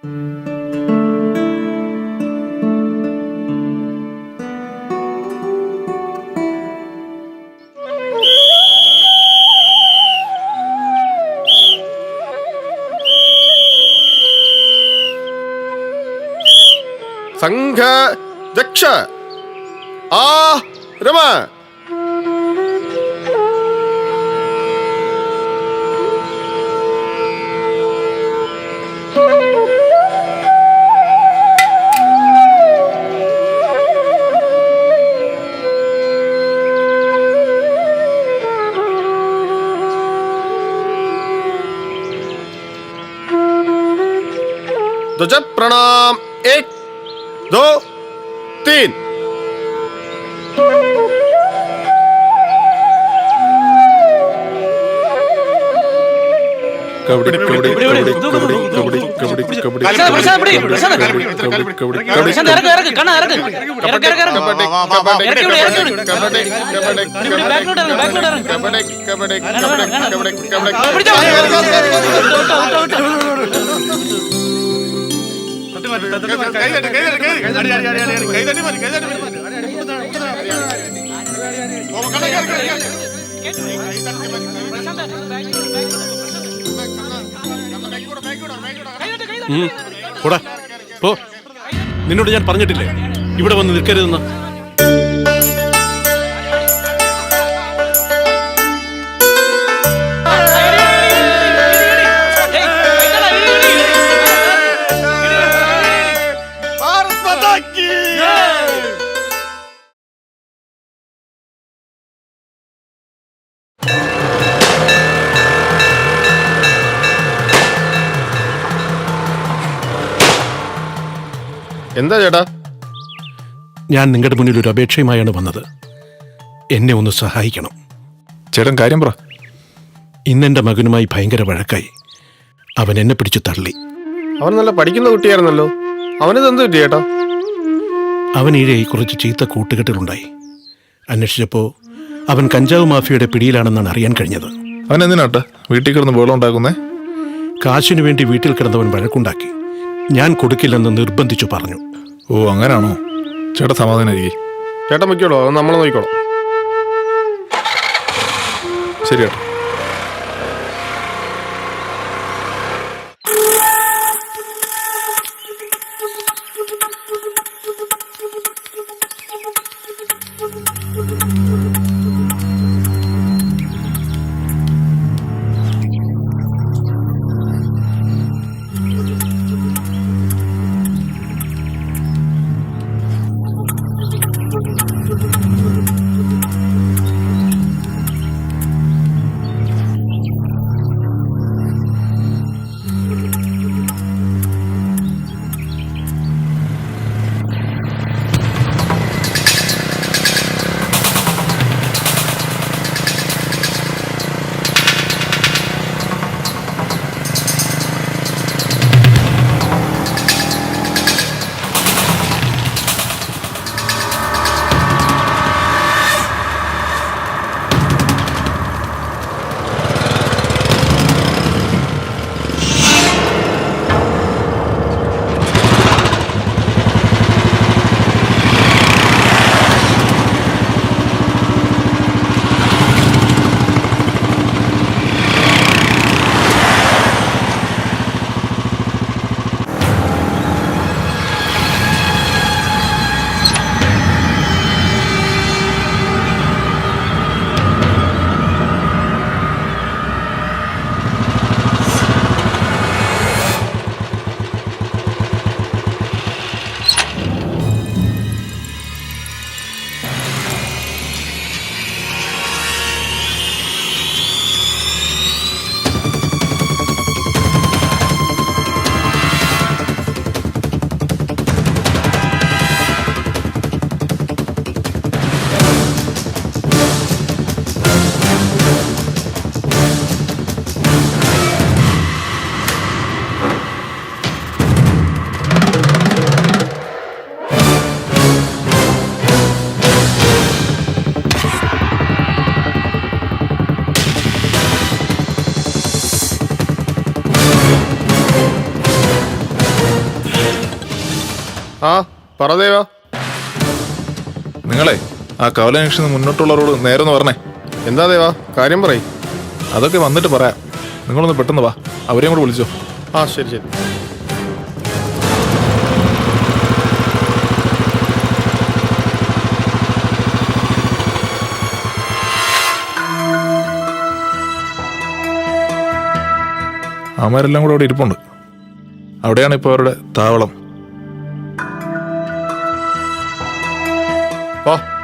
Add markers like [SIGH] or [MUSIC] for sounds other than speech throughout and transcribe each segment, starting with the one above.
संघ दक्ष आ रमा। प्रणाम एक दो तीन കബഡി കബഡി കബഡി കബഡി കബഡി കബഡി കബഡി പ്രശാന്ത്, പ്രശാന്ത്, പിടി, പ്രശാന്ത്. കബഡി കബഡി കബഡി പ്രശാന്ത് പോ. നിന്നോട് ഞാൻ പറഞ്ഞിട്ടില്ലേ? ഇവിടെ വന്ന് നിൽക്കരുതെന്ന്. എന്താ ചേട്ടാ? ഞാൻ നിങ്ങളുടെ മുന്നിൽ ഒരു അപേക്ഷയുമായാണ് വന്നത്. എന്നെ ഒന്ന് സഹായിക്കണം. ചേട്ടൻ കാര്യം പറ. ഇന്നെന്റെ മകനുമായി ഭയങ്കര വഴക്കായി. അവൻ എന്നെ പിടിച്ചു തള്ളി. അവൻ നല്ല പഠിക്കുന്ന കുട്ടിയായിരുന്നല്ലോ. അവനത് എന്ത് പറ്റി ചേട്ടാ? അവൻ ഈഴയായി കുറച്ച് ചീത്ത കൂട്ടുകെട്ടുകളുണ്ടായി അന്വേഷിച്ചപ്പോൾ അവൻ കഞ്ചാവ് മാഫിയയുടെ പിടിയിലാണെന്നാണ് അറിയാൻ കഴിഞ്ഞത്. അവൻ എന്തിനാട്ടെ വീട്ടിൽ കിടന്ന് ബോളം ഉണ്ടാക്കുന്നേ? കാശിനു വേണ്ടി വീട്ടിൽ കിടന്നവൻ വഴക്കുണ്ടാക്കി. ഞാൻ കൊടുക്കില്ലെന്ന് നിർബന്ധിച്ചു പറഞ്ഞു. ഓ അങ്ങനാണോ? ചേട്ടാ സമാധാനായിരിക്കും ചേട്ടൻ വയ്ക്കോളൂ അത് നമ്മൾ നോക്കിക്കോളാം. ശരി ചേട്ടാ. ആ പറദേവ. നിങ്ങളെ ആ കവല ജംഗ്ഷന് മുന്നോട്ടുള്ളവരോട് നേരെ ഒന്ന് പറഞ്ഞേ എന്താ ദേവാ? കാര്യം പറയും. അതൊക്കെ വന്നിട്ട് പറയാം. നിങ്ങളൊന്ന് പെട്ടെന്ന് വാ. അവരെയും കൂടെ വിളിച്ചോ. ആ ശരി ശരി. അവന്മാരെല്ലാം കൂടെ അവിടെ ഇരിപ്പുണ്ട്. അവിടെയാണ് ഇപ്പോൾ അവരുടെ താവളം. പോ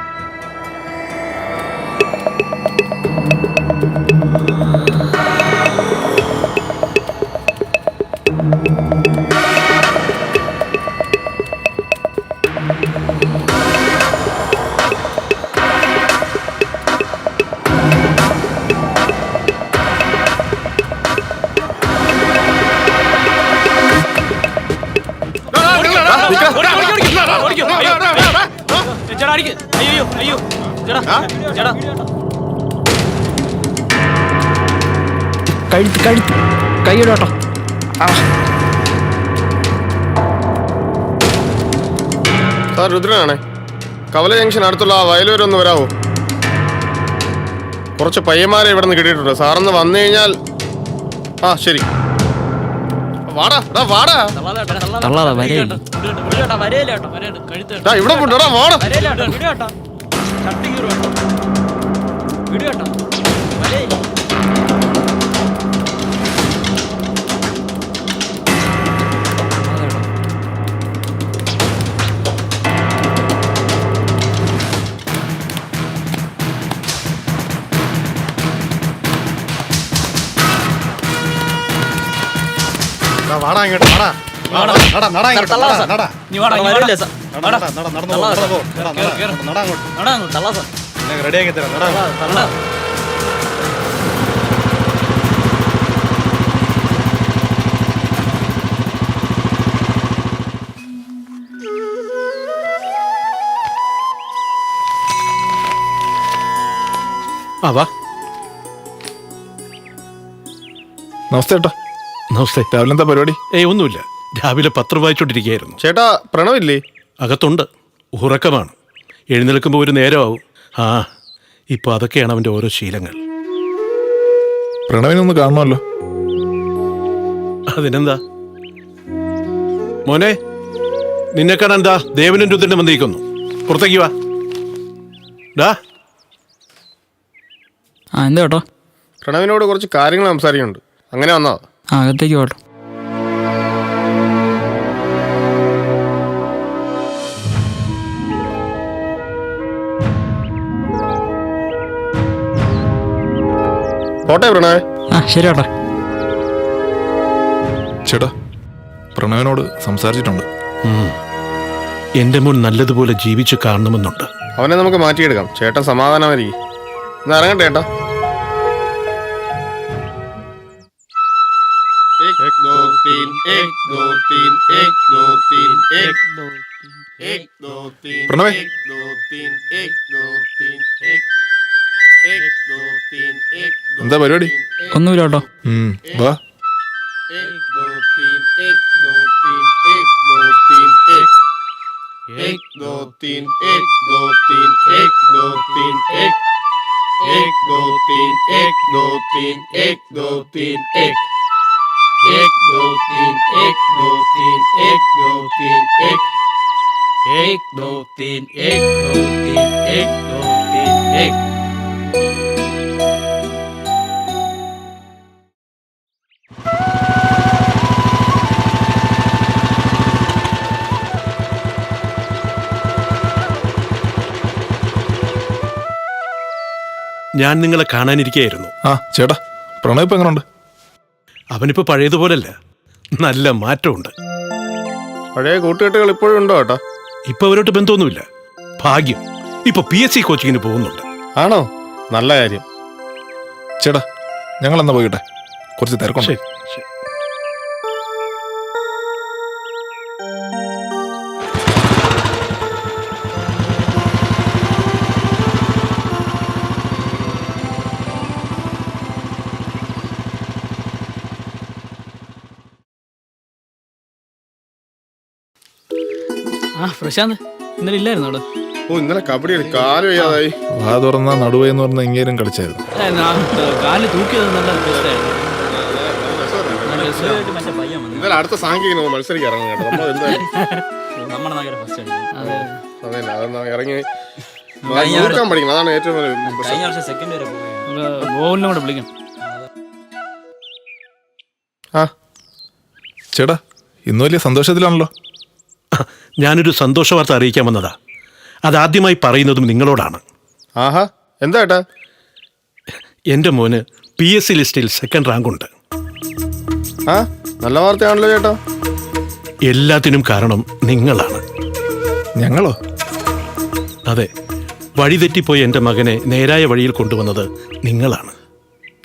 കഴുത്ത് കഴുത്ത്. കൈയിടോട്ടോ സാർ രുദ്രനാണേ. കവല ജംഗ്ഷൻ അടുത്തുള്ള ആ വയൽ വരെ ഒന്ന് വരാവോ. കുറച്ച് പയ്യന്മാരെ ഇവിടെ നിന്ന് കിട്ടിയിട്ടുണ്ട്. സാറൊന്ന് വന്നു കഴിഞ്ഞാൽ ആ ശരി. വാടാ വാടാ. തള്ളാതെ. ഡാ ഇവിടെ പോട്ടെടാ വാടാ. ഡാ, വാടാ തള്ളാ ഇങ്ങോട്ട് വാടാ. റെഡിയാക്കി തരാം നടാ. ആ വാ. നമസ്തേ ഏട്ടാ നമസ്തേ രാവിലെ എന്താ പരിപാടി? ഏയ് ഒന്നുമില്ല. രാവിലെ പത്രം വായിച്ചോണ്ടിരിക്കുകയായിരുന്നു. ചേട്ടാ പ്രണവില്ലേ? അകത്തുണ്ട്. ഉറക്കമാണ്. എഴുന്നേൽക്കുമ്പോൾ ഒരു നേരമാവും. ആ ഇപ്പൊ അതൊക്കെയാണ് അവന്റെ ഓരോ ശീലങ്ങൾ. പ്രണവിനൊന്ന് കാണണമല്ലോ അതിനെന്താ? മോനെ നിന്നെ കാണാൻ എന്താ ദേവനും രുദ്രനും വന്നിരിക്കുന്നു. പുറത്തേക്ക് വാ. ഡാ ആ എന്താ കേട്ടോ പ്രണവിനോട് കുറച്ച് കാര്യങ്ങൾ സംസാരിക്കുന്നുണ്ട്. അങ്ങനെ വന്നോ? അകത്തേക്ക് പോട്ടോ. പോട്ടെ പ്രണവ്. ആ ശരി ചേട്ടാ. ചേട്ടാ പ്രണവിനോട് സംസാരിച്ചിട്ടുണ്ട്. എന്റെ മോൻ നല്ലതുപോലെ ജീവിച്ചു കാണണമെന്നുണ്ട്. അവനെ നമുക്ക് മാറ്റിയെടുക്കാം. ചേട്ടൻ സമാധാനമായിരിക്കും. ഇന്ന് ഇറങ്ങട്ടെ ചേട്ടാ. एक दो तीन एक दो तीन एक दो तीन एक दो एक दो तीन പ്രണവേ एक दो तीन एक दो तीन एक एक दो तीन एक दो എന്താ പരിപാടി ഒന്നുമില്ല കേട്ടോ ഉം, വാ एक दो तीन एक दो तीन एक दो तीन एक ik wil tien, ik wil tien, ik wil tien, ik. Ik wil tien, ik wil tien, ik wil tien, ik. ഞാൻ നിങ്ങളെ കാണാനിരിക്കുന്നു ആ ചേട്ടാ പ്രണയം എങ്ങനെയുണ്ട് അവനിപ്പോൾ പഴയതുപോലല്ല. നല്ല മാറ്റമുണ്ട്. പഴയ കൂട്ടുകെട്ടുകൾ ഇപ്പോഴും ഉണ്ടോ കേട്ടോ ഇപ്പൊ അവരോട്ട് ബന്ധമൊന്നുമില്ല. ഭാഗ്യം. ഇപ്പൊ പി എസ് സി കോച്ചിങ്ങിന് പോകുന്നുണ്ട്. ആണോ? നല്ല കാര്യം. ചേട്ടാ ഞങ്ങൾ എന്നാ പോയിട്ടെ കുറച്ച് തിരക്കുണ്ട്. ശരി. ആ പ്രശാന്ത് ഇന്നലെ ഇല്ലായിരുന്നു അവിടെ? ഓ ഇന്നലെ കബഡി കളി കാൽ വയ്യാതായി. വാ തുറന്ന നടുവേ എന്ന് പറഞ്ഞ ഇങ്ങേരും കളിച്ചായിരുന്നു. കാൽ തൂക്കിയത് നല്ല രസമായിരുന്നു. നല്ല രസമായിരുന്നു. ഇന്നലെ അടുത്ത സാങ്കേതിക മത്സരിക്കാൻ ഇറങ്ങും കേട്ടോ. നമ്മൾ എന്തായാലും [LAUGHS] നമ്മുടെ നഗര ഫസ്റ്റ് അതെ. അതെ അതൊന്ന് ഇറങ്ങി. കഴിഞ്ഞ നോക്കാൻ പഠിക്കണം. അതാണ് ഏറ്റവും വലിയ പ്രശ്നം. കഴിഞ്ഞ വർഷം സെക്കൻഡ് വരെ പോയി. ഗോകുലിനെ കൂടെ വിളിക്കാം. ആ ചേട്ടാ ഇന്ന് വലിയ സന്തോഷത്തിലാണല്ലോ. ഞാനൊരു സന്തോഷ വാർത്ത അറിയിക്കാൻ വന്നതാ. അതാദ്യമായി പറയുന്നതും നിങ്ങളോടാണ്. ആഹാ എന്താ ഏട്ടാ? എന്റെ മോന് പി എസ് സി ലിസ്റ്റിൽ സെക്കൻഡ് റാങ്കുണ്ട് ആ നല്ല വാർത്തയാണല്ലോ ചേട്ടാ. എല്ലാത്തിനും കാരണം നിങ്ങളാണ്. ഞങ്ങളോ? അതെ വഴിതെറ്റിപ്പോയ എന്റെ മകനെ നേരായ വഴിയിൽ കൊണ്ടുവന്നത് നിങ്ങളാണ്.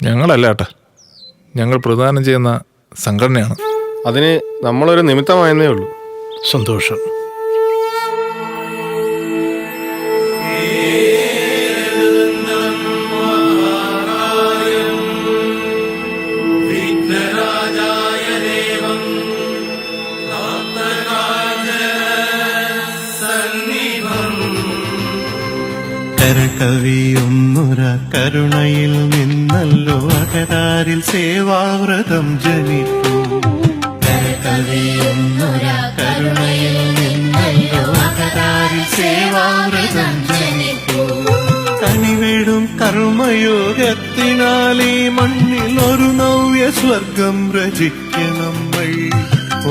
ഞങ്ങളല്ല ഏട്ടാ. ഞങ്ങൾ പ്രദാനം ചെയ്യുന്ന സംഘടനയാണ്. അതിന് നമ്മളൊരു നിമിത്തമായെന്നേ ഉള്ളൂ. സന്തോഷം. കരകവിയൊന്നുര കരുണയിൽ നിന്നല്ലോ അകരാരിൽ സേവാവ്രതം ജനിപ്പൂ. കരകവിയൊന്നുര കരുണയിൽ നിന്നല്ലോ അകരാരിൽ സേവാവ്രതം ജനിപ്പൂ. കനിവേടും കർമ്മയോഗത്തിനാൽ ഈ മണ്ണിൽ ഒരു നവ്യ സ്വർഗം രചിക്കണം വഴി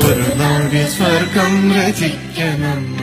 ഒരു നവ്യ സ്വർഗം രചിക്ക നമ്മൾ